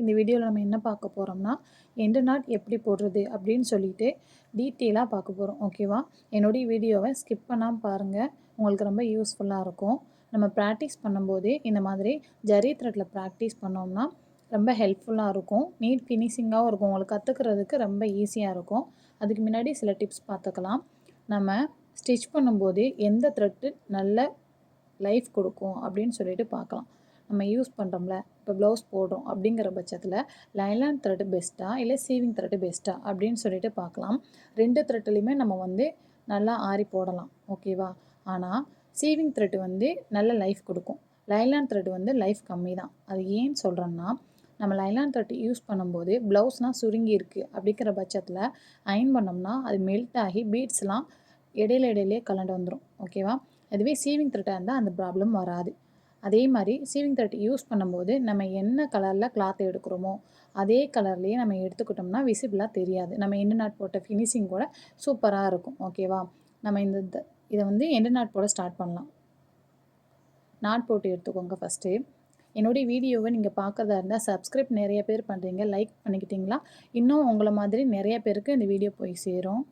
இந்த வீடியோவில் நம்ம என்ன பார்க்க போகிறோம்னா எண்டு நாட் எப்படி போடுறது அப்படின்னு சொல்லிட்டு டீட்டெயிலாக பார்க்க போகிறோம் ஓகேவா என்னுடைய வீடியோவை ஸ்கிப் பண்ணாமல் பாருங்கள் உங்களுக்கு ரொம்ப யூஸ்ஃபுல்லாக இருக்கும். நம்ம ப்ராக்டிஸ் பண்ணும்போதே இந்த மாதிரி ஜரி த்ரெட்டில் ப்ராக்டிஸ் பண்ணோம்னா ரொம்ப ஹெல்ப்ஃபுல்லாக இருக்கும். நீட் ஃபினிஷிங்காகவும் இருக்கும். உங்களுக்கு கற்றுக்கிறதுக்கு ரொம்ப ஈஸியாக இருக்கும். அதுக்கு முன்னாடி சில டிப்ஸ் பார்த்துக்கலாம். நம்ம ஸ்டிச் பண்ணும்போது எந்த த்ரெட்டு நல்ல லைஃப் கொடுக்கும் அப்படின்னு சொல்லிட்டு பார்க்கலாம். நம்ம யூஸ் பண்ணுறோம்ல இப்போ ப்ளவுஸ் போடுறோம் அப்படிங்கிற பட்சத்தில் லைலான் த்ரெட்டு பெஸ்ட்டாக இல்லை சீவிங் த்ரெட்டு பெஸ்ட்டாக அப்படின்னு சொல்லிட்டு பார்க்கலாம். ரெண்டு த்ரெட்டுலையுமே நம்ம வந்து நல்லா ஆரி போடலாம் ஓகேவா ஆனால் சீவிங் த்ரெட்டு வந்து நல்ல லைஃப் கொடுக்கும். லைலான் த்ரெட் வந்து லைஃப் கம்மி தான். அது ஏன்னு சொல்கிறேன்னா நம்ம லைலான் த்ரெட் யூஸ் பண்ணும்போது ப்ளவுஸ்லாம் சுருங்கி இருக்குது அப்படிங்கிற பட்சத்தில் அயன் பண்ணோம்னா அது மெல்ட் ஆகி பீட்ஸ்லாம் இடையில இடையிலே கலண்டு வந்துடும் ஓகேவா அதுவே சீவிங் த்ரெட்டாக இருந்தால் அந்த ப்ராப்ளம் வராது. அதே மாதிரி சீவிங் த்ரெட் யூஸ் பண்ணும்போது நம்ம என்ன கலரில் கிளாத் எடுக்கிறோமோ அதே கலர்லேயே நம்ம எடுத்துக்கிட்டோம்னா விசிபிளாக தெரியாது. நம்ம எண்டு நாட் போட்ட ஃபினிஷிங் கூட சூப்பராக இருக்கும். ஓகேவா நம்ம இந்த இதை வந்து எண்டு நாட் போட ஸ்டார்ட் பண்ணலாம். நாட் போட்டு எடுத்துக்கோங்க ஃபஸ்ட்டு என்னுடைய வீடியோவை நீங்கள் பார்க்குறதா இருந்தால் சப்ஸ்கிரைப் நிறைய பேர் பண்ணுறீங்க லைக் பண்ணிக்கிட்டிங்களா? இன்னும் உங்களை மாதிரி நிறைய பேருக்கு இந்த வீடியோ போய் சேரும்.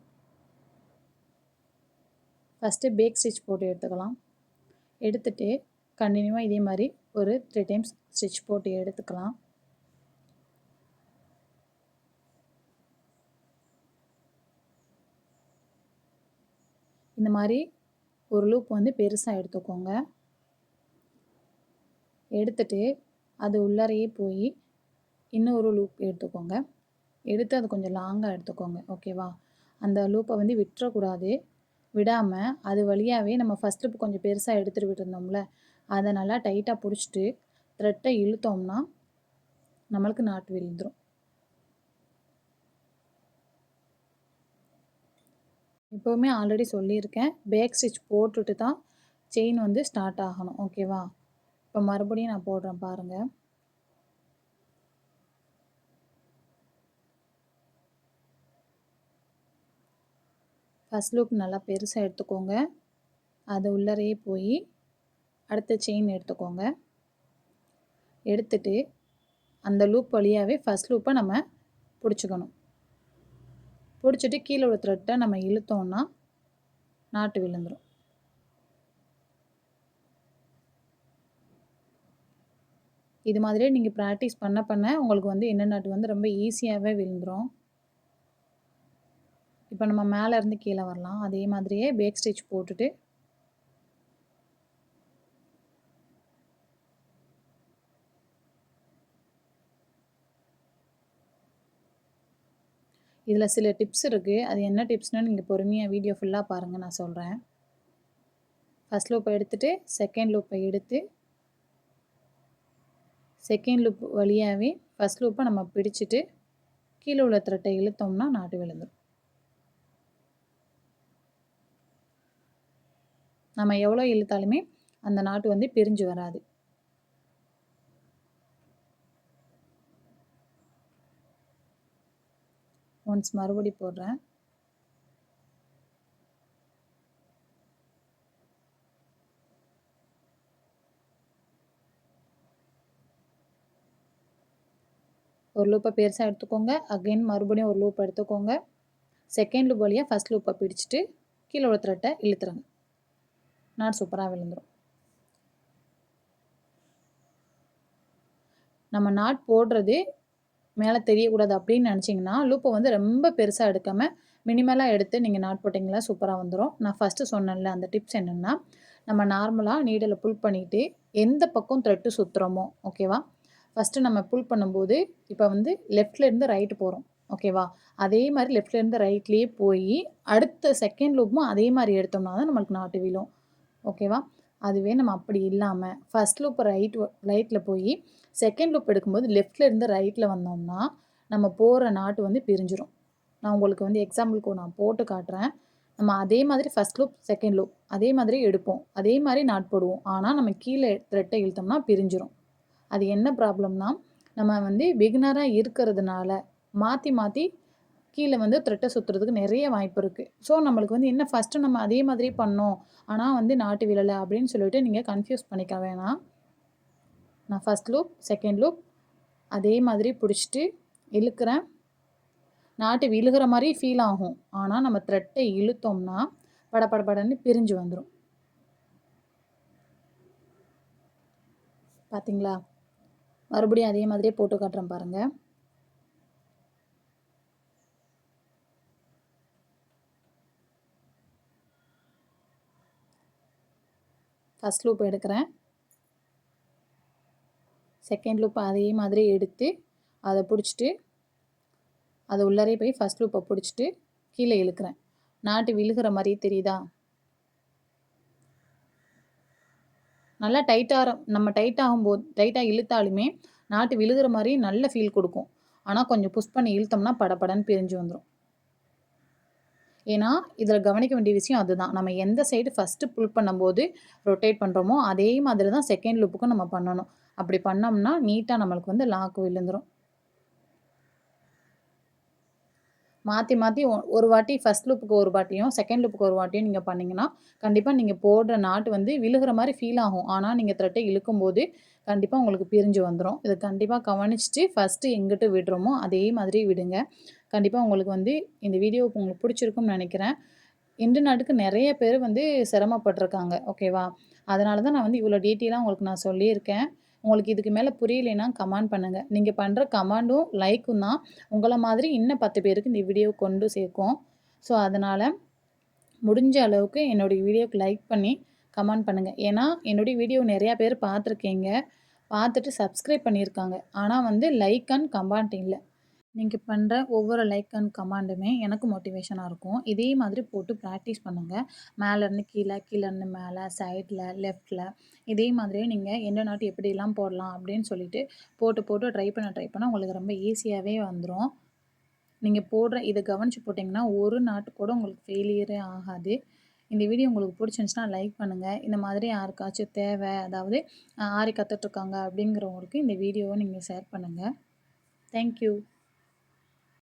ஃபஸ்ட்டு பேக் ஸ்டிச் போட்டு எடுத்துக்கலாம். எடுத்துகிட்டு கண்டினியூவாக இதே மாதிரி ஒரு த்ரீ டைம்ஸ் ஸ்டிச் போட்டு எடுத்துக்கலாம். இந்த மாதிரி ஒரு லூப் வந்து பெருசாக எடுத்துக்கோங்க. எடுத்துட்டு அது உள்ளாரையே போய் இன்னொரு லூப் எடுத்துக்கோங்க. எடுத்து அது கொஞ்சம் லாங்காக எடுத்துக்கோங்க. ஓகேவா அந்த லூப்பை வந்து விட்டுறக்கூடாது. விடாமல் அது வழியாகவே நம்ம ஃபஸ்ட் லூப் கொஞ்சம் பெருசாக எடுத்துகிட்டு விட்டுருந்தோம்ல அதை நல்லா டைட்டாக பிடிச்சிட்டு த்ரெட்டை இழுத்தோம்னா நம்மளுக்கு நாட்டு விழுந்துடும் எப்போவுமே ஆல்ரெடி சொல்லியிருக்கேன். பேக் ஸ்டிச் போட்டுட்டு தான் செயின் வந்து ஸ்டார்ட் ஆகணும். ஓகேவா இப்போ மறுபடியும் நான் போடுறேன் பாருங்கள் ஃபஸ்ட் லூப் நல்லா பெருசாக எடுத்துக்கோங்க. அது உள்ளரையே போய் அடுத்த செயின் எடுத்துக்கோங்க. எடுத்துட்டு அந்த லூப் வழியாகவே ஃபஸ்ட் லூப்பை நம்ம பிடிச்சிக்கணும். பிடிச்சிட்டு கீழே ஒரு த்ரெட்டை நம்ம இழுத்தோம்னா நாட்டு விழுந்துடும் இது மாதிரியே நீங்கள் ப்ராக்டிஸ் பண்ண பண்ண உங்களுக்கு வந்து என்ன நாட்டு வந்து ரொம்ப ஈஸியாகவே விழுந்துடும் இப்போ நம்ம மேலேருந்து கீழே வரலாம். அதே மாதிரியே பேக் ஸ்டிச் போட்டுட்டு இதில் சில டிப்ஸ் இருக்குது அது என்ன டிப்ஸ்னு நீங்கள் பொறுமையாக வீடியோ ஃபுல்லாக பாருங்கள் நான் சொல்கிறேன் ஃபஸ்ட் லூப்பை எடுத்துகிட்டு செகண்ட் லூப்பை எடுத்து செகண்ட் லூப் வழியாகவே ஃபஸ்ட் லூப்பை நம்ம பிடிச்சிட்டு கீழே உள்ள த்ரெட்டை இழுத்தோம்னா நாட்டு விழுந்துடும் நம்ம எவ்வளோ இழுத்தாலுமே அந்த நாட்டு வந்து பிரிஞ்சு வராது. ஒன்ஸ் மறுபடி போடுறேன். ஒரு லூப்பை பெருசாக எடுத்துக்கோங்க. அகெயின் மறுபடியும் ஒரு லூப் எடுத்துக்கோங்க. செகண்ட் லூப் வழியாக ஃபஸ்ட் லூப்பை பிடிச்சிட்டு கீழே ஒரு த்ரெட்டை இழுத்துருங்க. நாட் சூப்பராக விழுந்துடும் நம்ம நாட் போடுறது மேலே தெரியக்கூடாது அப்படின்னு நினச்சிங்கன்னா லூப்பை வந்து ரொம்ப பெருசாக எடுக்காமல் மினிமலாக எடுத்து நீங்கள் நாட் போட்டிங்களா சூப்பராக வந்துடும் நான் ஃபஸ்ட்டு சொன்னேன்ல அந்த டிப்ஸ் என்னென்னா நம்ம நார்மலாக நீடில் புல் பண்ணிவிட்டு எந்த பக்கம் த்ரெட்டு சுற்றுறோமோ ஓகேவா ஃபஸ்ட்டு நம்ம புல் பண்ணும்போது இப்போ வந்து லெஃப்ட்லேருந்து ரைட்டு போகிறோம் ஓகேவா அதே மாதிரி லெஃப்ட்லேருந்து ரைட்லேயே போய் அடுத்த செகண்ட் லூப்பும் அதே மாதிரி எடுத்தோம்னா தான் நம்மளுக்கு நாட்டு விழும் ஓகேவா அதுவே நம்ம அப்படி இல்லாமல் ஃபஸ்ட் லூப் ரைட் ரைட்டில் போய் செகண்ட் லூப் எடுக்கும்போது லெஃப்ட்லேருந்து ரைட்டில் வந்தோம்னா நம்ம போகிற நாட்டு வந்து பிரிஞ்சிடும் நான் உங்களுக்கு வந்து எக்ஸாம்பிளுக்கு நான் போட்டு காட்டுறேன். நம்ம அதே மாதிரி ஃபஸ்ட் லூப் செகண்ட் லூப் அதே மாதிரி எடுப்போம். அதே மாதிரி நாட் போடுவோம். ஆனால் நம்ம கீழே த்ரெட்டை இழுத்தோம்னா பிரிஞ்சிடும் அது என்ன ப்ராப்ளம்னா நம்ம வந்து பிகினராக இருக்கிறதுனால மாற்றி மாற்றி கீழே வந்து த்ரெட்டை சுற்றுறதுக்கு நிறைய வாய்ப்பு இருக்குது ஸோ நம்மளுக்கு வந்து என்ன ஃபஸ்ட்டு நம்ம அதே மாதிரி பண்ணோம். ஆனால் வந்து நாட்டு விழலை அப்படின்னு சொல்லிட்டு நீங்கள் கன்ஃபியூஸ் பண்ணிக்க வேணாம். நான் ஃபஸ்ட் லூப் செகண்ட் லூப் அதே மாதிரி பிடிச்சிட்டு இழுக்கிறேன். நாட்டு விழுகிற மாதிரி ஃபீல் ஆகும். ஆனால் நம்ம த்ரெட்டை இழுத்தோம்னா படபடபடன்னு பிரிஞ்சு வந்துடும் பார்த்தீங்களா மறுபடியும் அதே மாதிரியே போட்டு காட்டுறேன் பாருங்கள் ஃபஸ்ட் லூப் எடுக்கிறேன். செகண்ட் லூப் அதே மாதிரி எடுத்து அதை பிடிச்சிட்டு அதை உள்ளரே போய் ஃபஸ்ட் லூப்பை பிடிச்சிட்டு கீழே இழுக்கிறேன். நாட்டு விழுகிற மாதிரியே தெரியுதா? நல்லா டைட்டாக நம்ம டைட் ஆகும்போது டைட்டாக இழுத்தாலுமே நாட்டு விழுகிற மாதிரி நல்ல ஃபீல் கொடுக்கும். ஆனால் கொஞ்சம் புஷ் பண்ணி இழுத்தோம்னா படப்படன்னு பிரிஞ்சு வந்துடும் ஏன்னா இதில் கவனிக்க வேண்டிய விஷயம் அதுதான். நம்ம எந்த சைடு ஃபஸ்ட்டு புல் பண்ணும்போது ரொட்டேட் பண்ணுறோமோ அதே மாதிரி தான் செகண்ட் லுப்புக்கும் நம்ம பண்ணணும். அப்படி பண்ணோம்னா நீட்டாக நம்மளுக்கு வந்து லாக்கு விழுந்துடும் மாற்றி மாற்றி ஒரு வாட்டி ஃபஸ்ட் லுப்புக்கு ஒரு வாட்டியும் செகண்ட் லுப்புக்கு ஒரு வாட்டியும் நீங்கள் பண்ணிங்கன்னா கண்டிப்பாக நீங்கள் போடுற நாட்டு வந்து விழுகிற மாதிரி ஃபீல் ஆகும். ஆனால் நீங்கள் த்ரெட்டை இழுக்கும்போது கண்டிப்பாக உங்களுக்கு பிரிஞ்சு வந்துடும் இதை கண்டிப்பாக கவனிச்சுட்டு ஃபஸ்ட்டு எங்கிட்ட விடுறோமோ அதே மாதிரி விடுங்க. கண்டிப்பாக உங்களுக்கு வந்து இந்த வீடியோ உங்களுக்கு பிடிச்சிருக்கும்னு நினைக்கிறேன். இன்று நாட்டுக்கு நிறைய பேர் வந்து சிரமப்பட்டிருக்காங்க ஓகேவா அதனால தான் நான் வந்து இவ்வளோ டீட்டெயிலாக உங்களுக்கு நான் சொல்லியிருக்கேன். உங்களுக்கு இதுக்கு மேலே புரியலைன்னா கமெண்ட் பண்ணுங்கள் நீங்கள் பண்ணுற கமெண்டும் லைக்கும் தான். உங்களை மாதிரி இன்னும் பத்து பேருக்கு இந்த வீடியோ கொண்டு சேர்க்கும். ஸோ அதனால் முடிஞ்ச அளவுக்கு என்னுடைய வீடியோக்கு லைக் பண்ணி கமெண்ட் பண்ணுங்கள் ஏன்னா என்னுடைய வீடியோ நிறையா பேர் பார்த்துருக்கீங்க. பார்த்துட்டு சப்ஸ்கிரைப் பண்ணியிருக்காங்க. ஆனால் வந்து லைக் அண்ட் கமெண்ட் இல்லை. நீங்கள் பண்ணுற ஒவ்வொரு லைக் அண்ட் கமாண்டுமே எனக்கு மோட்டிவேஷனாக இருக்கும். இதே மாதிரி போட்டு ப்ராக்டிஸ் பண்ணுங்கள் மேலேருந்து கீழே கீழேருந்து மேலே சைடில் லெஃப்டில் இதே மாதிரியே நீங்கள் எந்த நாட்டு எப்படிலாம் போடலாம் அப்படின்னு சொல்லிட்டு போட்டு போட்டு ட்ரை பண்ண ட்ரை பண்ண உங்களுக்கு ரொம்ப ஈஸியாகவே வந்துடும் நீங்கள் போடுற இதை கவனித்து போட்டிங்கன்னா ஒரு நாட்டு கூட உங்களுக்கு ஃபெயிலியரே ஆகாது. இந்த வீடியோ உங்களுக்கு பிடிச்சிருந்துச்சுன்னா லைக் பண்ணுங்கள் இந்த மாதிரி யாருக்காச்சும் தேவை அதாவது ஆறி கற்றுட்ருக்காங்க அப்படிங்கிறவங்களுக்கு இந்த வீடியோவை நீங்கள் ஷேர் பண்ணுங்கள் தேங்க்யூ